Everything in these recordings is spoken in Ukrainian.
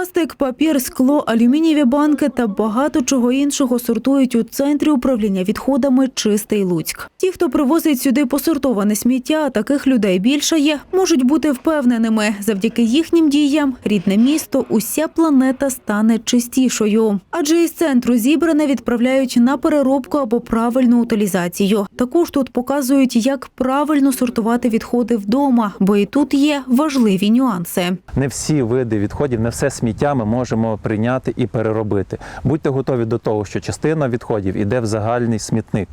Пластик, папір, скло, алюмінієві банки та багато чого іншого сортують у центрі управління відходами Чистий Луцьк. Ті, хто привозить сюди посортоване сміття, а таких людей більше є, можуть бути впевненими. Завдяки їхнім діям рідне місто, уся планета стане чистішою. Адже із центру зібране відправляють на переробку або правильну утилізацію. Також тут показують, як правильно сортувати відходи вдома, бо і тут є важливі нюанси. Не всі види відходів, не все сміття ми можемо прийняти і переробити. Будьте готові до того, що частина відходів йде в загальний смітник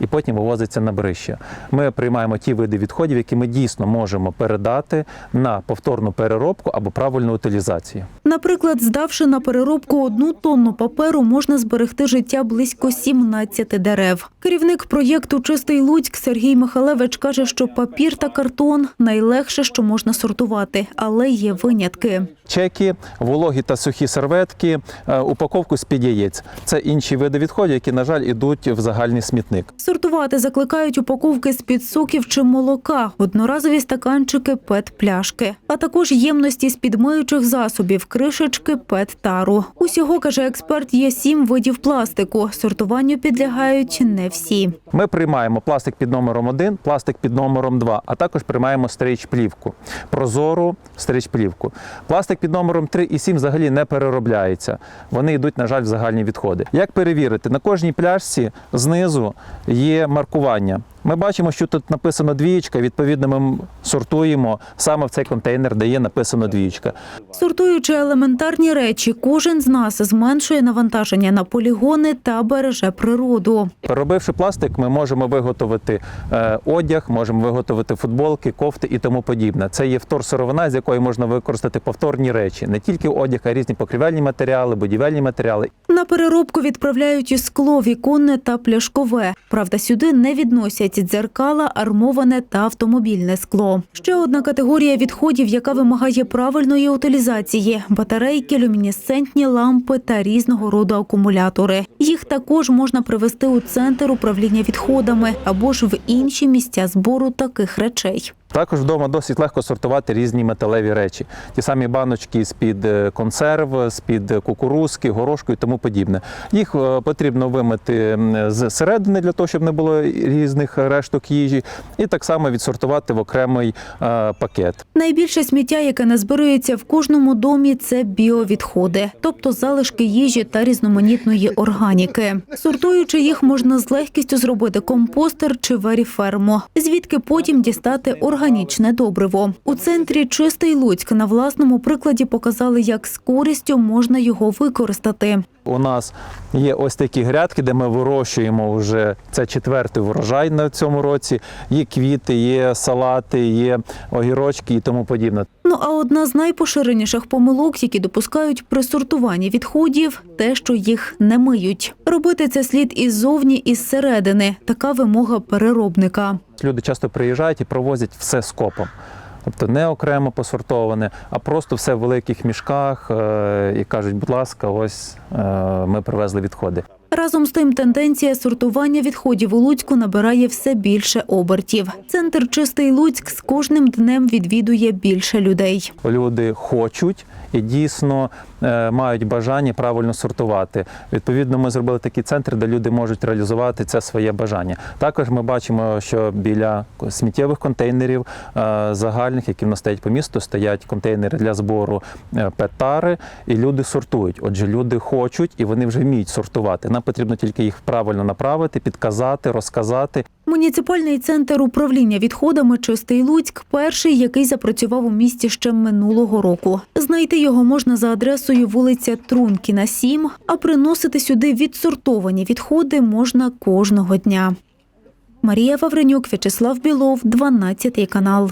і потім вивозиться на брище. Ми приймаємо ті види відходів, які ми дійсно можемо передати на повторну переробку або правильну утилізацію. Наприклад, здавши на переробку одну тонну паперу, можна зберегти життя близько 17 дерев. Керівник проєкту Чистий Луцьк Сергій Михалевич каже, що папір та картон найлегше, що можна сортувати, але є винятки. Чеки, вологі та сухі серветки, е, упаковку з під яєць це інші види відходів, які, на жаль, ідуть в загальний смітник. Сортувати закликають упаковки з під соків чи молока, одноразові стаканчики, пет-пляшки, а також ємності з підмиючих засобів, кришечки, пет-тару. Усього, каже експерт, є сім видів пластику. Сортуванню підлягають не всі. Ми приймаємо пластик під номером 1, пластик під номером 2, а також приймаємо стрейч-плівку, прозору стрейч-плівку. Пластик під номером 3 і 7 взагалі не переробляється. Вони йдуть, на жаль, в загальні відходи. Як перевірити? На кожній пляшці знизу є маркування. Ми бачимо, що тут написано двієчка, відповідно, ми сортуємо саме в цей контейнер, де є написано двієчка. Сортуючи елементарні речі, кожен з нас зменшує навантаження на полігони та береже природу. Переробивши пластик, ми можемо виготовити е, одяг, можемо виготовити футболки, кофти і тому подібне. Це є вторсировина, з якої можна використати повторні речі, не тільки одяг, а різні покрівельні матеріали, будівельні матеріали. На переробку відправляють і скло, віконне та пляшкове. Правда, сюди не відносять дзеркала, армоване та автомобільне скло. Ще одна категорія відходів, яка вимагає правильної утилізації: батарейки, люмінесцентні лампи та різного роду акумулятори. Їх також можна привезти у центр управління відходами або ж в інші місця збору таких речей. Також вдома досить легко сортувати різні металеві речі. Ті самі баночки з-під е, консерв, з-під кукурузки, горошку і тому подібне. Їх е, потрібно вимити м, з середини для того, щоб не було різних решток їжі, і так само відсортувати в окремий е, пакет. Найбільше сміття, яке назбирується в кожному домі, це біовідходи, тобто залишки їжі та різноманітної органіки. Сортуючи їх, можна з легкістю зробити компостер чи веріфермо, звідки потім дістати органічне добриво. У центрі Чистий Луцьк на власному прикладі показали, як з користю можна його використати. У нас є ось такі грядки, де ми вирощуємо вже це четвертий врожай на цьому році. Є квіти, є салати, є огірочки і тому подібне. Ну а одна з найпоширеніших помилок, які допускають при сортуванні відходів, те, що їх не миють. Робити це слід іззовні і зсередини. Така вимога переробника. Люди часто приїжджають і провозять все скопом. Тобто не окремо посортоване, а просто все в великих мішках е, і кажуть, будь ласка, ось е, ми привезли відходи. Разом з тим, тенденція сортування відходів у Луцьку набирає все більше обертів. Центр Чистий Луцьк з кожним днем відвідує більше людей. Люди хочуть і дійсно мають бажання правильно сортувати. Відповідно, ми зробили такий центр, де люди можуть реалізувати це своє бажання. Також ми бачимо, що біля сміттєвих контейнерів е, загальних, які в нас стоять по місту, стоять контейнери для збору е, петари, і люди сортують. Отже, люди хочуть і вони вже вміють сортувати. Нам потрібно тільки їх правильно направити, підказати, розказати. Муніципальний центр управління відходами Чистий Луцьк перший, який запрацював у місті ще минулого року. Знайти його можна за адресою вулиця Трункіна, 7, а приносити сюди відсортовані відходи можна кожного дня. Марія Вавренюк, В'ячеслав Білов, 12 канал.